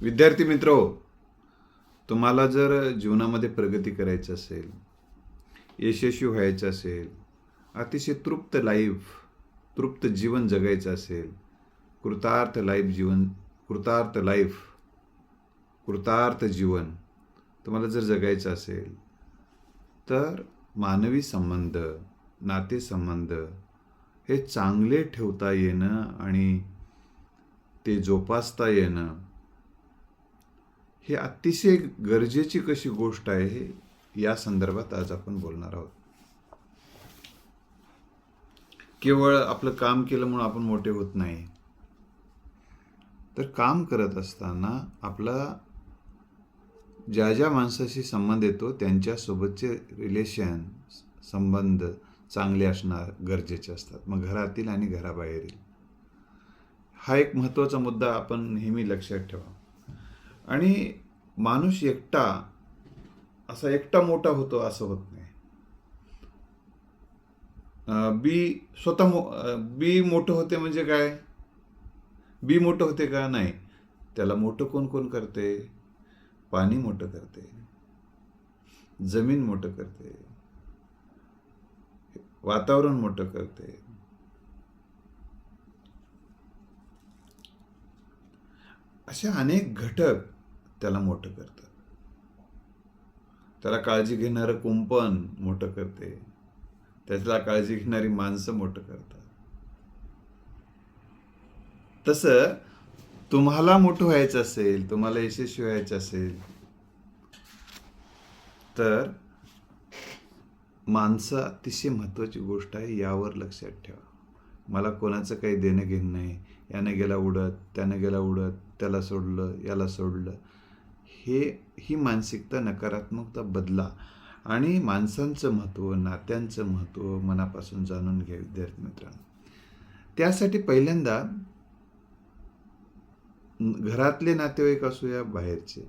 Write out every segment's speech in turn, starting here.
विद्यार्थी मित्र तुम्हाला जर जीवनामध्ये प्रगती करायची असेल यशस्वी व्हायचं असेल अतिशय तृप्त लाईफ तृप्त जीवन जगायचं असेल कृतार्थ लाईफ जीवन कृतार्थ लाईफ कृतार्थ जीवन तुम्हाला जर जगायचं असेल तर मानवी संबंध नातेसंबंध हे चांगले ठेवता येणं आणि ते जोपासता येणं हे अतिशय गरजेची कशी गोष्ट आहे हे या संदर्भात आज आपण बोलणार आहोत. केवळ आपलं काम केलं म्हणून आपण मोठे होत नाही. तर काम करत असताना आपला ज्या ज्या माणसाशी संबंध येतो त्यांच्यासोबतचे रिलेशन संबंध चांगले असणार गरजेचे असतात. मग घरातील आणि घराबाहेरील. हा एक महत्त्वाचा मुद्दा आपण नेहमी लक्षात ठेवा. आणि माणूस एकटा असा एकटा मोठा होतो असं होत नाही. बी स्वतः मो बी मोठं होते म्हणजे काय? बी मोठं होते का? नाही. त्याला मोठं कोण कोण करते? पाणी मोठं करते. जमीन मोठं करते. वातावरण मोठं करते. असे अनेक घटक त्याला मोठं करतात त्याला काळजी घेणारं कुंपण मोठं करते. त्याला काळजी घेणारी माणसं मोठं करतात. तसं तुम्हाला मोठं व्हायचं असेल तुम्हाला यशस्वी व्हायचं असेल तर माणसं अतिशय महत्त्वाची गोष्ट आहे यावर लक्षात ठेवा. मला कोणाचं काही देणं घेणं नाही. यानं गेला उडत त्यानं गेला उडत त्याला सोडलं याला सोडलं. हे ही मानसिकता नकारात्मकता बदला आणि माणसांचं महत्त्व नात्यांचं महत्त्व मनापासून जाणून घ्या विद्यार्थी मित्रांनो. त्यासाठी पहिल्यांदा घरातले नातेवाईक असूया बाहेरचे.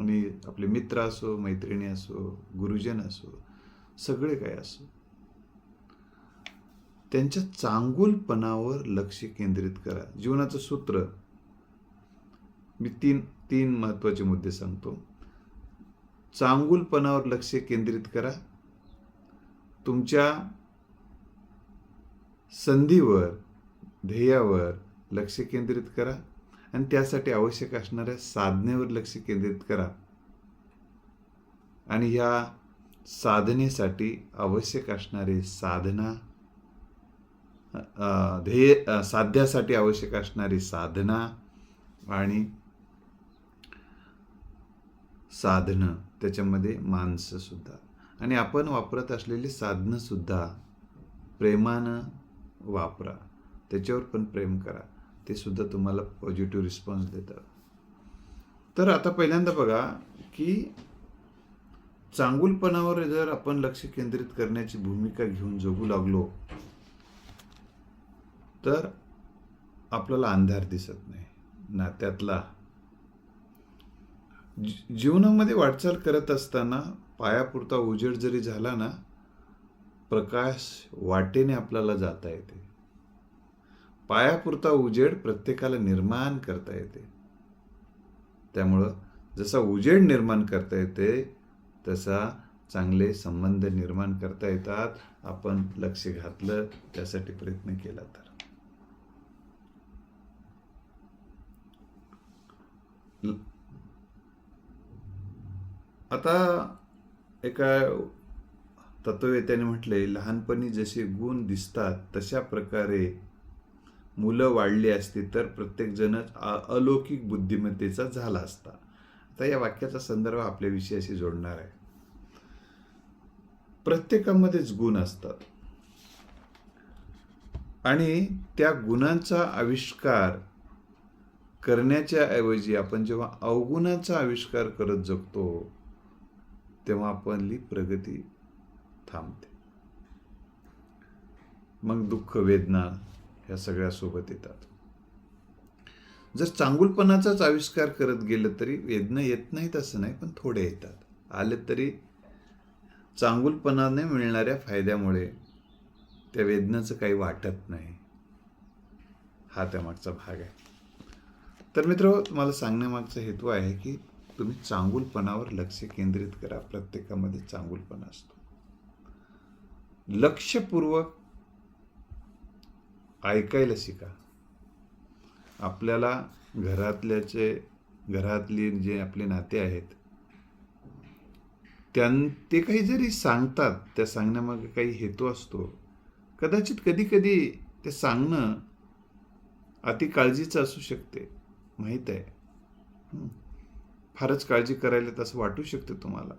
आणि आपले मित्र असो मैत्रिणी असो गुरुजन असो सगळे काय असो. त्यांच्या चांगुलपणावर लक्ष केंद्रित करा. जीवनाचं सूत्र मी तीन तीन महत्त्वाचे मुद्दे सांगतो. चांगुलपणावर लक्ष केंद्रित करा. तुमच्या संधीवर ध्येयावर लक्ष केंद्रित करा आणि त्यासाठी आवश्यक असणाऱ्या साधनेवर लक्ष केंद्रित करा. आणि ह्या साधनेसाठी आवश्यक असणारे साधना ध्येय साध्यासाठी आवश्यक असणारी साधना आणि साधनं त्याच्यामध्ये माणसंसुद्धा. आणि आपण वापरत असलेली साधनंसुद्धा प्रेमानं वापरा. त्याच्यावर पण प्रेम करा. ते सुद्धा तुम्हाला पॉझिटिव्ह रिस्पॉन्स देतात तर आता पहिल्यांदा बघा की चांगुलपणावर जर आपण लक्ष केंद्रित करण्याची भूमिका घेऊन जगू लागलो तर आपल्याला अंधार दिसत नाही. नात्यातला जी- जीवनामध्ये वाटचाल करत असताना पायापुरता उजेड जरी झाला ना प्रकाश वाटेने आपल्याला जाता येते. पायापुरता उजेड प्रत्येकाला निर्माण करता येते. त्यामुळं जसा उजेड निर्माण करता येते तसा चांगले संबंध निर्माण करता येतात. आपण लक्ष घातलं त्यासाठी प्रयत्न केला तर. ल- आता एका तत्ववेत्याने म्हटले लहानपणी जसे गुण दिसतात तशा प्रकारे मुलं वाढली असती तर प्रत्येकजणच अलौकिक बुद्धिमत्तेचा झाला असता. आता या वाक्याचा संदर्भ आपल्या विषयाशी जोडणार आहे. प्रत्येकामध्येच गुण असतात. आणि त्या गुणांचा आविष्कार करण्याच्या ऐवजी आपण जेव्हा अवगुणाचा आविष्कार करत जगतो तेव्हा आपली प्रगती थांबते. मग दुःख वेदना ह्या सगळ्या सोबत येतात. जर चांगुलपणाचाच आविष्कार करत गेलं तरी वेदना येत नाहीत असं नाही पण थोडे येतात. आले तरी चांगुलपणाने मिळणाऱ्या फायद्यामुळे त्या वेदनाचं काही वाटत नाही. हा त्यामागचा भाग आहे. तर मित्र मला सांगण्यामागचा हेतू आहे की तुम्ही चांगुलपणावर लक्ष केंद्रित करा. प्रत्येकामध्ये चांगुलपणा असतो. लक्षपूर्वक ऐकायला शिका. आपल्याला घरातल्याचे घरातले जे आपले नाते आहेत त्यां ते काही जरी सांगतात त्या सांगण्यामागे काही हेतू असतो. कदाचित कधी कधी ते सांगणं अति काळजीचं असू शकते. माहीत आहे. फारच काळजी करायला तसं वाटू शकते तुम्हाला.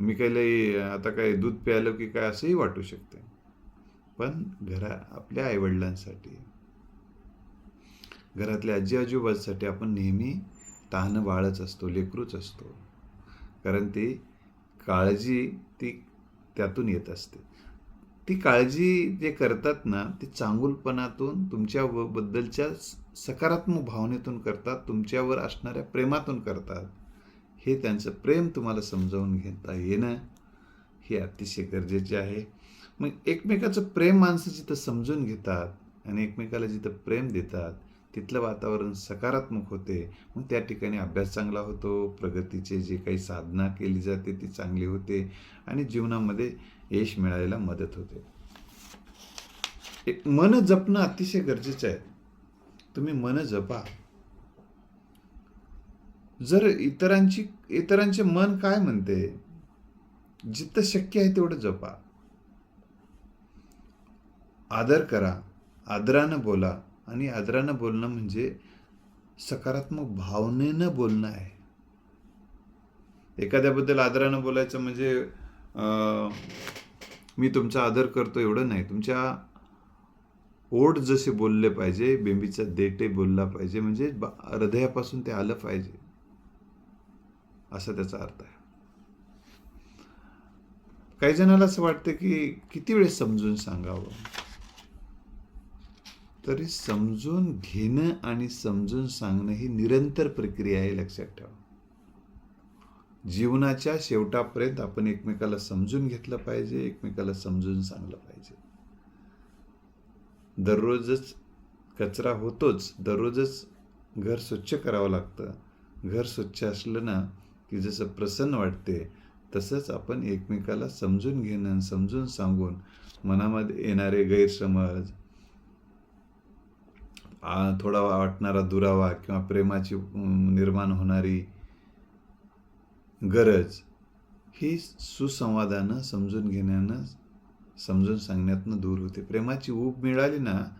मी काही लई आता काय दूध प्यायलो की काय असंही वाटू शकते. पण घरा आपल्या आईवडिलांसाठी घरातल्या आजी आजोबांसाठी आपण नेहमी तहान बाळच असतो लेकरूच असतो. कारण ती काळजी ती त्यातून येत असते. ती काळजी जे करतात ना ती चांगुलपणातून तुमच्याबद्दलच्या स- सकारात्मक भावनेतून करतात तुमच्यावर असणाऱ्या प्रेमातून करतात. हे त्यांचं प्रेम तुम्हाला समजावून घेता येणं हे अतिशय गरजेचे आहे. मग एकमेकाचं प्रेम माणसं जिथं समजून घेतात आणि एकमेकाला जिथं प्रेम देतात तिथलं वातावरण सकारात्मक होते. मग त्या ठिकाणी अभ्यास चांगला होतो प्रगतीचे जे काही साधना केली जाते ती चांगली होते आणि जीवनामध्ये यश मिळायला मदत होते. एक मन जपणं अतिशय गरजेचं आहे. तुम्ही मन जपा. जर इतरांची इतरांचे मन काय म्हणते? जिथं शक्य आहे तेवढं जपा. आदर करा आदरानं बोला आणि आदरानं बोलणं म्हणजे सकारात्मक भावनेनं बोलणं आहे. एखाद्याबद्दल आदरानं बोलायचं म्हणजे मी तुमचा आदर करतो एवढं नाही. तुमच्या ओढ जसे बोलले पाहिजे बेंबीचा देटे बोलला पाहिजे म्हणजे हृदयापासून ते आलं पाहिजे. असा त्याचा अर्थ आहे. काही जणाला असं वाटतं की किती वेळ समजून सांगावं? तरी समजून घेणं आणि समजून सांगणं ही निरंतर प्रक्रिया आहे लक्षात ठेवा. जीवनाच्या शेवटापर्यंत आपण एकमेकाला समजून घेतलं पाहिजे एकमेकाला समजून सांगलं पाहिजे. दररोजच कचरा होतोच. दररोजच घर स्वच्छ करावं लागतं. घर स्वच्छ असलं ना की जसं प्रसन्न वाटते तसंच आपण एकमेकाला समजून घेणं समजून सांगून मनामध्ये येणारे गैरसमज थोडा वाटणारा दुरावा किंवा प्रेमाची निर्माण होणारी गरज ही सुसंवादानं समजून घेण्यानं समजून सांगण्यातनं दूर होते. प्रेमाची ऊब मिळाली ना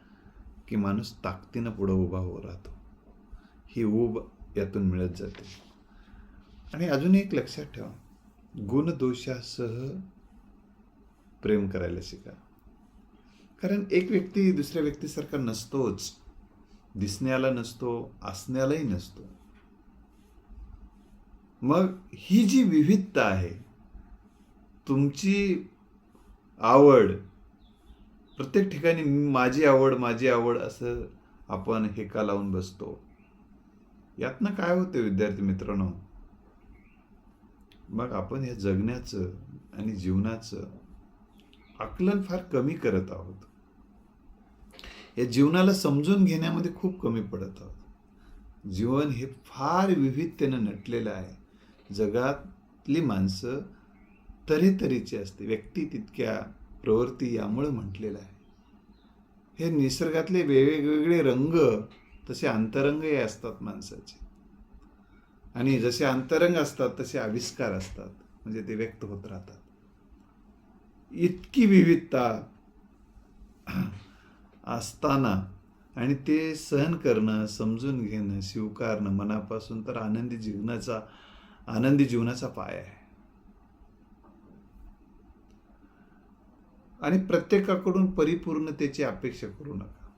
की माणूस ताकदीनं पुढं उभा हो राहतो. ही ऊब यातून मिळत जाते. आणि अजून एक लक्षात ठेवा. गुणदोषासह प्रेम करायला शिका. कारण एक व्यक्ती दुसऱ्या व्यक्तीसारखा नसतोच. दिसण्याला नसतो असण्यालाही नसतो. मग ही जी विविधता आहे तुमची आवड प्रत्येक ठिकाणी माझी आवड माझी आवड असं आपण हेका लावून बसतो. यातनं काय होतं विद्यार्थी मित्रांनो? मग आपण या जगण्याचं आणि जीवनाचं आकलन फार कमी करत आहोत. या जीवनाला समजून घेण्यामध्ये खूप कमी पडत आहोत. जीवन हे फार विविधतेनं नटलेलं आहे. जगातली माणसं तऱ्हेतऱ्हेची असते. व्यक्ती तितक्या प्रवृत्ती यामुळं म्हटलेलं आहे. हे निसर्गातले वेगवेगळे रंग तसे अंतरंगही असतात माणसाचे. आणि जसे अंतरंग असतात तसे आविष्कार असतात. म्हणजे ते व्यक्त होत राहतात. इतकी विविधता असताना आणि ते सहन करणं समजून घेणं स्वीकारणं मनापासून तर आनंदी जीवनाचा आनंदी जीवनाचा पाय आहे. आणि प्रत्येकाकडून परिपूर्णतेची अपेक्षा करू नका.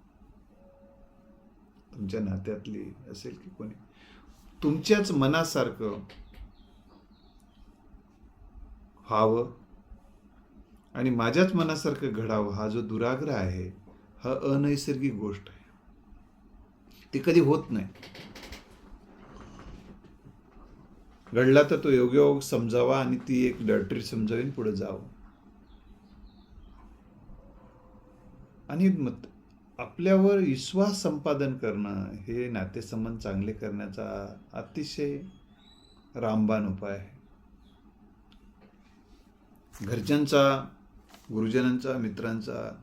तुमच्या नात्यातली असेल की कोणी. तुमच्याच मनासारखं व्हावं आणि माझ्याच मनासारखं घडावं हा जो दुराग्रह आहे हा अनैसर्गिक गोष्ट आहे. ती कधी होत नाही. घडला तर तो योगायोग समजावा आणि ती एक डटरी समजावीन पुढे जावं. आणि मत आपल्यावर विश्वास संपादन करणं हे नातेसंबंध चांगले करण्याचा अतिशय रामबाण उपाय आहे. घरच्यांचा गुरुजनांचा मित्रांचा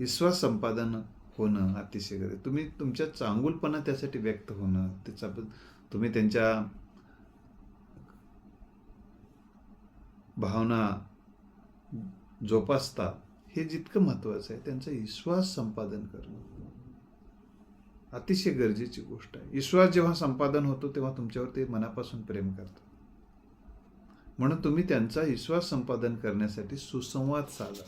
विश्वास संपादन होणं अतिशय गरजे तुम्ही तुमच्या चांगुलपणा त्यासाठी व्यक्त होणं त्याचा तुम्ही त्यांच्या भावना जोपासता. हे जितकं महत्त्वाचं आहे त्यांचा विश्वास संपादन करणं. अतिशय गरजेची गोष्ट आहे. विश्वास जेव्हा संपादन होतो तेव्हा तुमच्यावर ते मनापासून प्रेम करतात म्हणून तुम्ही त्यांचा विश्वास संपादन करण्यासाठी सुसंवाद साधा.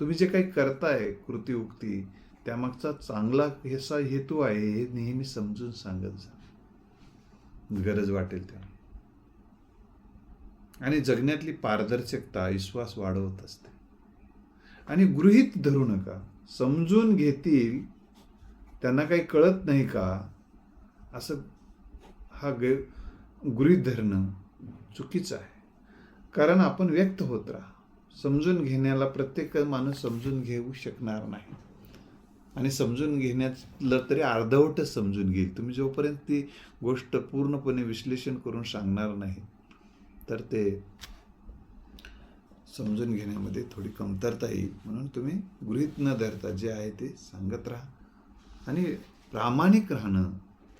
तुम्ही जे काही करताय कृती उक्ती त्यामागचा चांगला हेसा हेतू आहे हे नेहमी समजून सांगत जा. गरज वाटेल त्या आणि जगण्यातली पारदर्शकता विश्वास वाढवत असते. आणि गृहीत धरू नका. समजून घेतील त्यांना काही कळत नाही का? असं हा ग गृहीत धरणं चुकीचं आहे. कारण आपण व्यक्त होत राहा. समजून घेण्याला प्रत्येक माणूस समजून घेऊ शकणार नाही. आणि समजून घेण्यातलं तरी अर्धवटच समजून घेईल. तुम्ही जोपर्यंत ती गोष्ट पूर्णपणे विश्लेषण करून सांगणार नाही तर ते समजून घेण्यामध्ये थोडी कमतरता येईल. म्हणून तुम्ही गृहीत न धरता जे आहे ते सांगत राहा. आणि प्रामाणिक राहणं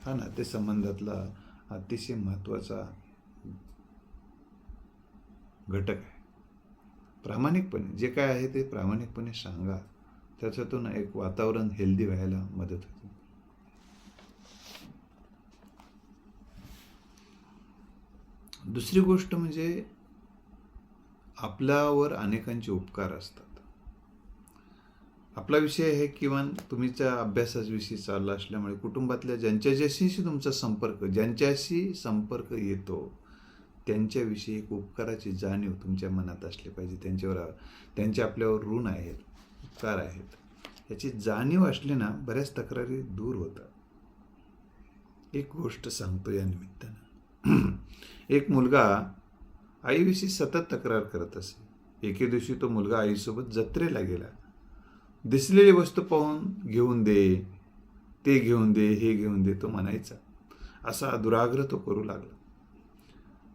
हा नातेसंबंधातला अतिशय महत्त्वाचा घटक आहे. प्रामाणिकपणे जे काय आहे ते प्रामाणिकपणे सांगा. त्याच्यातून एक वातावरण हेल्दी व्हायला मदत होते. दुसरी गोष्ट म्हणजे आपल्यावर अनेकांचे उपकार असतात. आपला विषय हे किमान तुमच्या अभ्यासाविषयी चालला असल्यामुळे कुटुंबातल्या ज्यांच्याशी तुमचा संपर्क ज्यांच्याशी संपर्क येतो त्यांच्याविषयी एक उपकाराची जाणीव तुमच्या मनात असली पाहिजे. त्यांच्यावर त्यांचे आपल्यावर ऋण आहेत उपकार आहेत. याची जाणीव असली ना बऱ्याच तक्रारी दूर होतात. एक गोष्ट सांगतो या निमित्तानं. एक मुलगा आईविषयी सतत तक्रार करत असे. एके दिवशी तो मुलगा आईसोबत जत्रेला गेला. दिसलेली वस्तू पाहून घेऊन दे ते घेऊन दे हे घेऊन दे तो म्हणायचा. असा दुराग्रह तो करू लागला.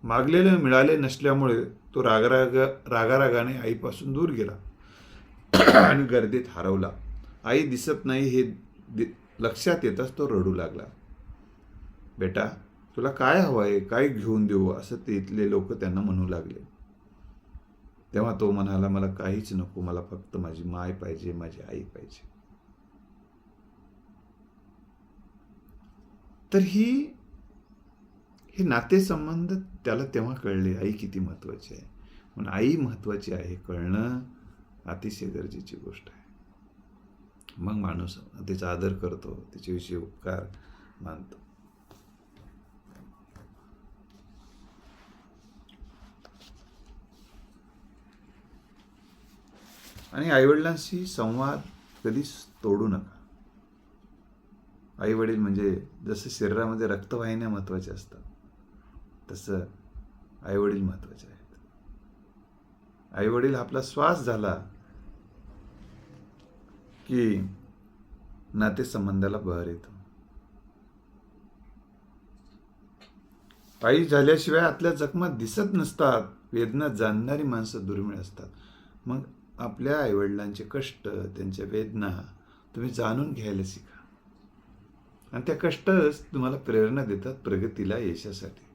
मागलेले मिळाले नसल्यामुळे तो रागराग रागारागाने आईपासून दूर गेला आणि गर्दीत हरवला. आई दिसत नाही हे दि लक्षात येताच तो रडू लागला. बेटा तुला काय हवं आहे काय घेऊन देऊ? असं तिथले लोक त्यांना म्हणू लागले. तेव्हा तो म्हणाला मला काहीच नको. मला फक्त माझी माय पाहिजे माझी आई पाहिजे. तर ही हे नातेसंबंध त्याला तेव्हा कळले. आई किती महत्वाची आहे. म्हणून आई महत्वाची आहे कळणं अतिशय गरजेची गोष्ट आहे. मग माणूस तिचा आदर करतो. तिच्याविषयी उपकार मानतो. आणि आईवडिलांशी संवाद कधीच तोडू नका. आईवडील म्हणजे जसं शरीरामध्ये रक्तवाहिन्या महत्त्वाच्या असतात तसं आईवडील महत्त्वाचे आहेत. आईवडील आपला श्वास झाला की नातेसंबंधाला बहर येतो. आई झाल्याशिवाय आतल्या जखमा दिसत नसतात वेदना जाणणारी माणसं दुर्मिळ असतात. मग आपल्या आईवडिलांचे कष्ट त्यांच्या वेदना तुम्ही जाणून घ्यायला शिका. आणि त्या कष्टच तुम्हाला प्रेरणा देतात प्रगतीला यशासाठी.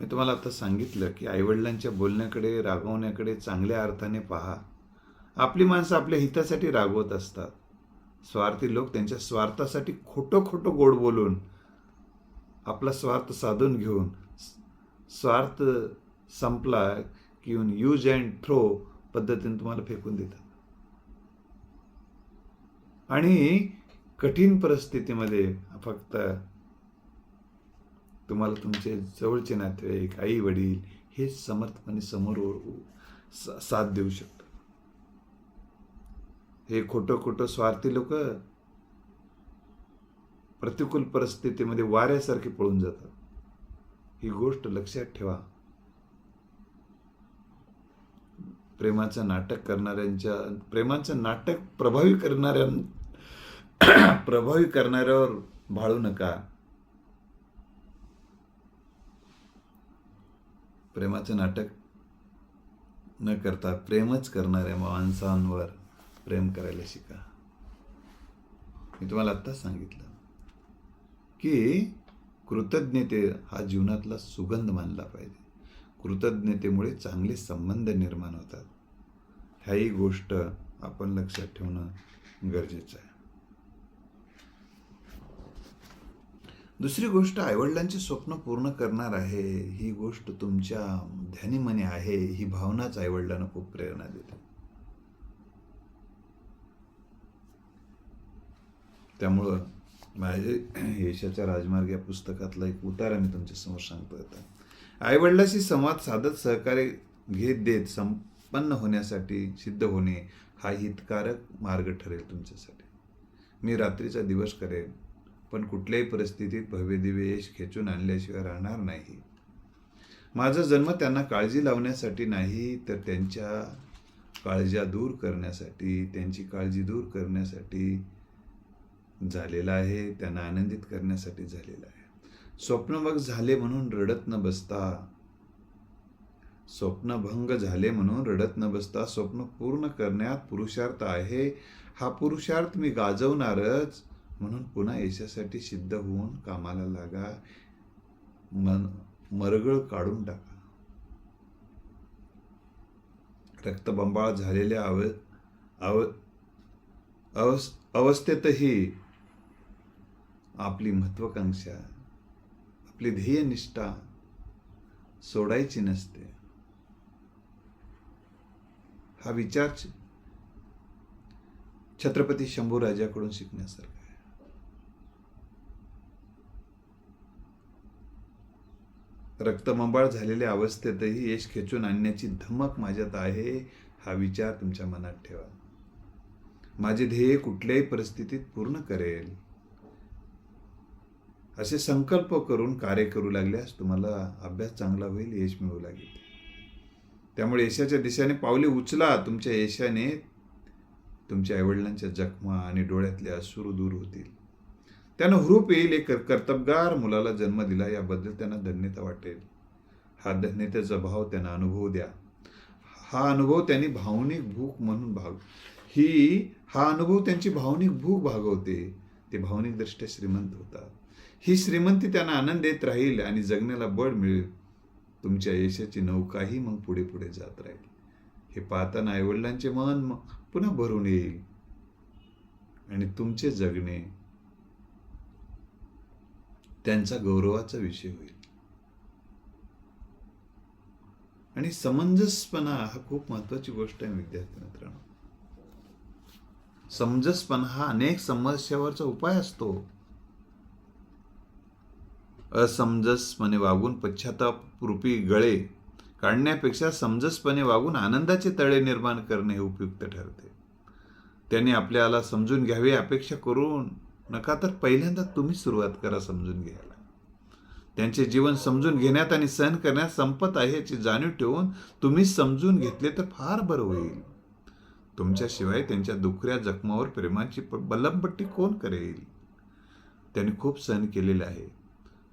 मी तुम्हाला आता सांगितलं की आईवडिलांच्या बोलण्याकडे रागवण्याकडे चांगल्या अर्थाने पहा. आपली माणसं आपल्या हितासाठी रागवत असतात. स्वार्थी लोक त्यांच्या स्वार्थासाठी खोटं खोटं गोड बोलून आपला स्वार्थ साधून घेऊन स्वार्थ संपला की यूज अँड थ्रो पद्धतीने तुम्हाला फेकून देतात. आणि कठीण परिस्थितीमध्ये फक्त तुम्हाला तुमचे जवळचे नातेवाईक आई वडील हे समर्थपणे समोर साथ देऊ शकतात. हे खोटं खोटं स्वार्थी लोक प्रतिकूल परिस्थितीमध्ये वाऱ्यासारखे पळून जातात. ही गोष्ट लक्षात ठेवा. प्रेमाचं नाटक करणाऱ्यांच्या प्रेमाचं नाटक प्रभावी करणाऱ्या प्रभावी करणाऱ्यावर भाळू नका. प्रेमाचं नाटक न करता प्रेमच करणाऱ्या माणसांवर प्रेम करायला शिका. मी तुम्हाला आत्ताच सांगितलं की कृतज्ञते हा जीवनातला सुगंध मानला पाहिजे. कृतज्ञतेमुळे चांगले संबंध निर्माण होतात. ह्याही गोष्ट आपण लक्षात ठेवणं गरजेचं आहे. दुसरी गोष्ट आईवडिलांची स्वप्न पूर्ण करणार आहे ही गोष्ट तुमच्या ध्यानीमनी आहे ही भावनाच आईवडिलांना खूप प्रेरणा देते. त्यामुळं माझे यशाच्या राजमार्ग या पुस्तकातला एक उतारा मी तुमच्यासमोर सांगतो आता. आईवडिलाशी संवाद साधत सहकार्य घेत देत संपन्न होण्यासाठी सिद्ध होणे हा हितकारक मार्ग ठरेल तुमच्यासाठी. मी रात्रीचा दिवस करेन पण कुठल्याही परिस्थितीत भव्यदिव्य यश खेचून आणल्याशिवाय राहणार नाही. माझा जन्म त्यांना काळजी लावण्यासाठी नाही तर त्यांच्या काळज्या दूर करण्यासाठी त्यांची काळजी दूर करण्यासाठी झालेला आहे त्यांना आनंदित करण्यासाठी झालेला आहे. स्वप्नभंग झाले म्हणून रडत न बसता स्वप्नभंग झाले म्हणून रडत न बसता स्वप्न पूर्ण करण्यात पुरुषार्थ आहे. हा पुरुषार्थ मी गाजवणारच. म्हणून पुन्हा यशासाठी सिद्ध होऊन कामाला लागा. मन मरगळ काढून टाका. रक्तबंबाळ झालेल्या अव अव अवस अवस्थेतही आपली महत्वाकांक्षा आपली ध्येयनिष्ठा सोडायची नसते. हा विचार छत्रपती शंभू राजाकडून शिकण्यासारखा आहे. रक्तमंबाळ झालेल्या अवस्थेतही यश खेचून आणण्याची धमक माझ्यात आहे हा विचार तुमच्या मनात ठेवा. माझे ध्येय कुठल्याही परिस्थितीत पूर्ण करेल. असे संकल्प करून कार्य करू लागल्यास तुम्हाला अभ्यास चांगला होईल यश मिळू लागेल. त्यामुळे यशाच्या दिशेने पावले उचला तुमच्या यशाने तुमच्या आईवडिलांच्या जखमा आणि डोळ्यातले अश्रू दूर होतील. त्यानं हुरूप येईल एक कर्तबगार मुलाला जन्म दिला याबद्दल त्यांना धन्यता वाटेल. हा धन्यतेचा भाव त्यांना अनुभव द्या. हा अनुभव त्यांनी भावनिक भूक म्हणून भाग ही हा अनुभव त्यांची भावनिक भूक भागवते. ते भावनिकदृष्ट्या श्रीमंत होतात. ही श्रीमंती त्यांना आनंद देत राहील आणि जगण्याला बळ मिळेल. तुमच्या यशाची नौकाही मग पुढे पुढे जात राहील. हे पाहताना आईवडिलांचे मन मग पुन्हा भरून येईल. आणि तुमचे जगणे त्यांचा गौरवाचा विषय होईल. आणि समंजसपणा हा खूप महत्वाची गोष्ट आहे विद्यार्थी मित्रांनो. समजसपण हा अनेक समस्यावरचा उपाय असतो. असमंजसपणे वागून पश्चाताप रूपी गळे काढण्यापेक्षा समजसपणे वागून आनंदाचे तळे निर्माण करणे हे उपयुक्त ठरते. त्यांनी आपल्याला समजून घ्यावी अपेक्षा करून नका तर पहिल्यांदा तुम्ही सुरुवात करा समजून घ्यायला. त्यांचे जीवन समजून घेण्यात आणि सहन करण्यात संपत आहे याची जाणीव ठेवून तुम्ही समजून घेतले तर फार बरं होईल. तुमच्याशिवाय त्यांच्या दुखऱ्या जखमावर प्रेमाची प- बलमपट्टी कोण करेल? त्यांनी खूप सहन केलेले आहे.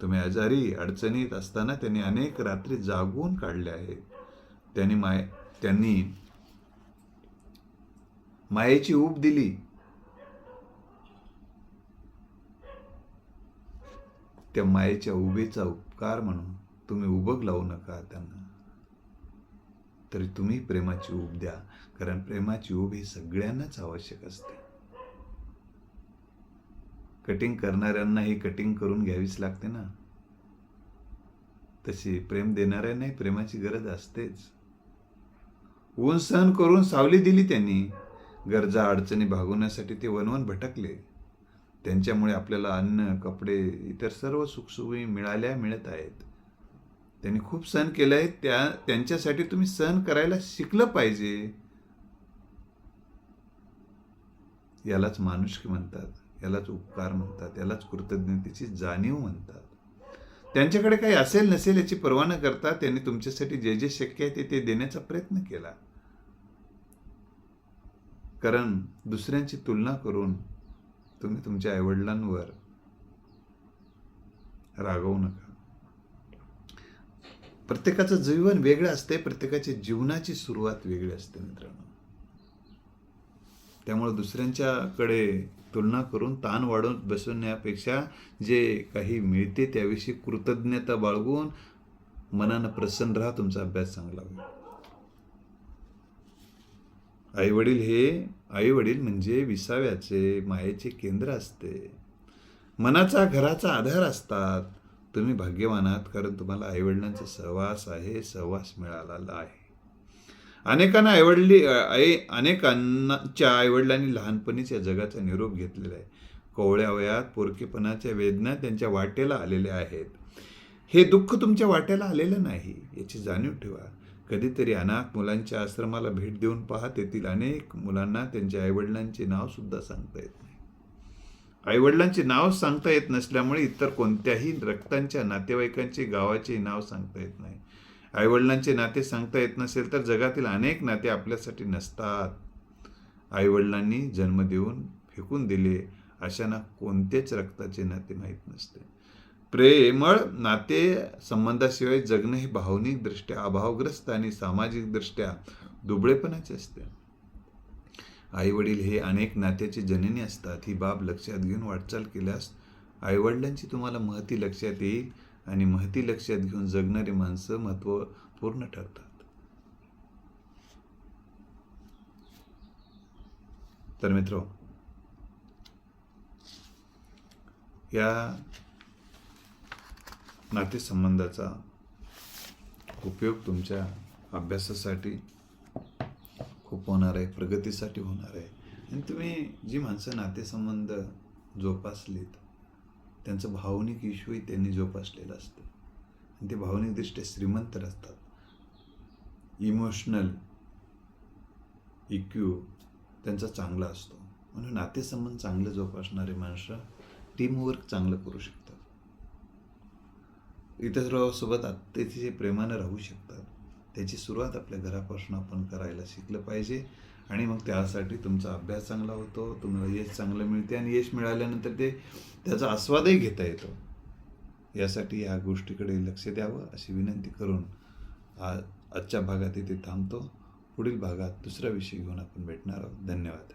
तुम्ही आजारी अडचणीत असताना त्यांनी अनेक रात्री जागून काढल्या आहेत त्यांनी माय त्यांनी मायेची ऊब दिली. त्या मायेच्या उभेचा उपकार म्हणून तुम्ही उभग लावू नका त्यांना. तरी तुम्ही प्रेमाची ऊब द्या. कारण प्रेमाची ऊब ही सगळ्यांनाच आवश्यक असते. कटिंग करणाऱ्यांना ही कटिंग करून घ्यावीच लागते ना. तशी प्रेम देणाऱ्यांनाही प्रेमाची गरज असतेच. ऊन सहन करून सावली दिली त्यांनी. गरजा अडचणी भागवण्यासाठी ते वनवन भटकले. त्यांच्यामुळे आपल्याला अन्न कपडे इतर सर्व सुखसुखी मिळाल्या मिळत आहेत. त्यांनी खूप सहन केलं आहे त्या त्यांच्यासाठी तुम्ही सहन करायला शिकलं पाहिजे. यालाच माणुष्की म्हणतात यालाच उपकार म्हणतात यालाच कृतज्ञतेची जाणीव म्हणतात. त्यांच्याकडे काही असेल नसेल याची पर्वा न करता त्यांनी तुमच्यासाठी जे जे शक्य आहे ते ते देण्याचा प्रयत्न केला. कारण दुसऱ्यांची तुलना करून तुम्ही तुमच्या आईवडिलांवर रागवू नका. प्रत्येकाचं जीवन वेगळं असते प्रत्येकाची जीवनाची सुरुवात वेगळी असते मित्रांनो. त्यामुळे दुसऱ्यांच्याकडे तुलना करून ताण वाढून बसवण्यापेक्षा जे काही मिळते त्याविषयी कृतज्ञता बाळगून मनानं प्रसन्न राहा तुमचा अभ्यास चांगला होईल. आई वडील हे आई वडील म्हणजे विसाव्याचे मायेचे केंद्र असते. मनाचा घराचा आधार असतात. तुम्ही भाग्यवान आहात कारण तुम्हाला आईवडिलांचा सहवास आहे सहवास मिळालेला आहे. अनेकांना आईवडली आई अनेकांच्या आईवडिलांनी लहानपणीच या जगाचा निरोप घेतलेला आहे. कोवळ्या वयात पोरकेपणाच्या वेदना त्यांच्या वाटेला आलेल्या आहेत. हे दुःख तुमच्या वाट्याला आलेलं नाही याची जाणीव ठेवा. कधीतरी अनाथ मुलांच्या आश्रमाला भेट देऊन पाहत येतील अनेक मुलांना त्यांच्या आईवडिलांचे नाव सुद्धा सांगता येत नाही. आईवडिलांचे नाव सांगता येत नसल्यामुळे इतर कोणत्याही रक्तांच्या नातेवाईकांचे गावाचे नाव सांगता येत नाही. आईवडिलांचे नाते सांगता येत नसेल तर जगातील अनेक नाते आपल्यासाठी नसतात. आईवडिलांनी जन्म देऊन फेकून दिले अशांना कोणतेच रक्ताचे नाते माहीत नसते. प्रेमळ नाते संबंधाशिवाय जगणे हे भावनिकदृष्ट्या अभावग्रस्त आणि सामाजिकदृष्ट्या दुबळेपणाचे असते. आईवडील हे अनेक नात्याची जननी असतात. ही बाब लक्षात घेऊन वाटचाल केल्यास आईवडिलांची तुम्हाला महती लक्षात येईल. आणि महती लक्षात घेऊन जगणारी माणसं महत्त्वपूर्ण ठरतात. तर मित्र या नातेसंबंधाचा उपयोग तुमच्या अभ्यासासाठी खूप होणार आहे प्रगतीसाठी होणार आहे. आणि तुम्ही जी माणसं नातेसंबंध जोपासलीत त्यांचं भावनिक इश्यूही त्यांनी जोपासलेलं असतं. आणि ते भावनिकदृष्ट्या श्रीमंत असतात इमोशनल इक्यू त्यांचा चांगला असतो. म्हणून नातेसंबंध चांगले जोपासणारे माणसं टीमवर्क चांगलं करू शकतात. इतरांसोबत अतिशय प्रेमानं राहू शकतात त्याची सुरुवात आपल्या घरापासून आपण करायला शिकलं पाहिजे. आणि मग त्यासाठी तुमचा अभ्यास चांगला होतो तुम्हाला यश चांगलं मिळते आणि यश मिळाल्यानंतर ते त्याचा आस्वादही घेता येतो. यासाठी ह्या गोष्टीकडे लक्ष द्यावं अशी विनंती करून आ आजच्या भागात इथे थांबतो. पुढील भागात दुसरा विषय घेऊन आपण भेटणार आहोत. धन्यवाद.